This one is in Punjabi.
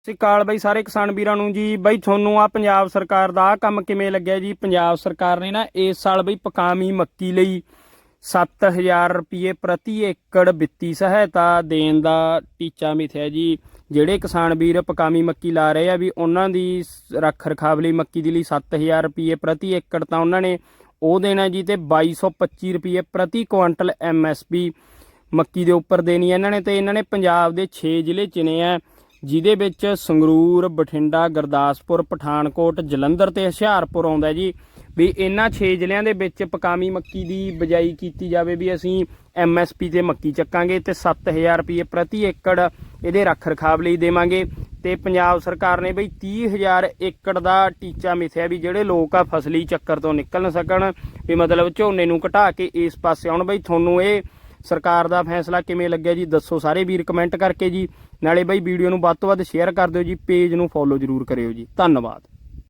ਸਤਿ ਸ਼੍ਰੀ ਅਕਾਲ ਬਈ ਸਾਰੇ ਕਿਸਾਨ ਵੀਰਾਂ ਨੂੰ ਜੀ। ਬਾਈ ਤੁਹਾਨੂੰ ਆ ਪੰਜਾਬ ਸਰਕਾਰ ਦਾ ਆਹ ਕੰਮ ਕਿਵੇਂ ਲੱਗਿਆ ਜੀ? ਪੰਜਾਬ ਸਰਕਾਰ ਨੇ ਨਾ ਇਸ ਸਾਲ ਬਈ ਪਕਾਮੀ ਮੱਕੀ ਲਈ 7000 ਰੁਪਏ ਪ੍ਰਤੀ ਏਕੜ ਵਿੱਤੀ ਸਹਾਇਤਾ ਦੇਣ ਦਾ ਟੀਚਾ ਮਿਥਿਆ ਜੀ। ਜਿਹੜੇ ਕਿਸਾਨ ਵੀਰ ਪਕਾਮੀ ਮੱਕੀ ਲਾ ਰਹੇ ਆ ਵੀ ਉਹਨਾਂ ਦੀ ਰੱਖ ਰਖਾਵ ਲਈ ਮੱਕੀ ਦੇ ਲਈ 7000 ਰੁਪਏ ਪ੍ਰਤੀ ਏਕੜ ਤਾਂ ਉਹਨਾਂ ਨੇ ਉਹ ਦੇਣਾ ਜੀ ਤੇ 2225 ਰੁਪਏ ਪ੍ਰਤੀ ਕੁਆਂਟਲ ਐਮਐਸਪੀ ਮੱਕੀ ਦੇ ਉੱਪਰ ਦੇਣੀ ਹੈ ਇਹਨਾਂ ਨੇ ਤੇ ਇਹਨਾਂ ਨੇ ਪੰਜਾਬ ਦੇ 6 ਜ਼ਿਲ੍ਹੇ ਚੁਣੇ ਆ। ਜਿਹਦੇ ਵਿੱਚ ਸੰਗਰੂਰ, ਬਠਿੰਡਾ, ਗੁਰਦਾਸਪੁਰ, ਪਠਾਨਕੋਟ, ਜਲੰਧਰ ਤੇ ਹੁਸ਼ਿਆਰਪੁਰ ਆਉਂਦਾ ਜੀ। ਵੀ ਇਹਨਾਂ 6 ਜ਼ਿਲ੍ਹਿਆਂ ਦੇ ਵਿੱਚ ਪਕਾਮੀ ਮੱਕੀ ਦੀ ਬਜਾਈ ਕੀਤੀ ਜਾਵੇ ਵੀ ਅਸੀਂ ਐਮਐਸਪੀ ਤੇ ਮੱਕੀ ਚੱਕਾਂਗੇ ਤੇ 7000 ਰੁਪਏ ਪ੍ਰਤੀ ਏਕੜ ਇਹਦੇ ਰੱਖ ਰਖਾਵ ਲਈ ਦੇਵਾਂਗੇ। ਤੇ ਪੰਜਾਬ ਸਰਕਾਰ ਨੇ ਬਈ 30000 ਏਕੜ ਦਾ ਟੀਚਾ ਮਿਥਿਆ ਵੀ ਜਿਹੜੇ ਲੋਕ ਆ ਫਸਲੀ ਚੱਕਰ ਤੋਂ ਨਿਕਲ ਸਕਣ, ਵੀ ਮਤਲਬ ਝੋਨੇ ਨੂੰ ਘਟਾ ਕੇ ਇਸ ਪਾਸੇ ਆਉਣ। ਬਈ ਤੁਹਾਨੂੰ ਇਹ ਸਰਕਾਰ ਦਾ ਫੈਸਲਾ ਕਿਵੇਂ ਲੱਗਿਆ ਜੀ, ਦੱਸੋ ਸਾਰੇ ਵੀਰ ਕਮੈਂਟ ਕਰਕੇ ਜੀ। ਨਾਲੇ ਬਾਈ ਵੀਡੀਓ ਨੂੰ ਵੱਧ ਤੋਂ ਵੱਧ ਸ਼ੇਅਰ ਕਰ ਦਿਓ ਜੀ ਪੇਜ ਨੂੰ ਫੋਲੋ ਜ਼ਰੂਰ ਕਰਿਓ ਜੀ। ਧੰਨਵਾਦ।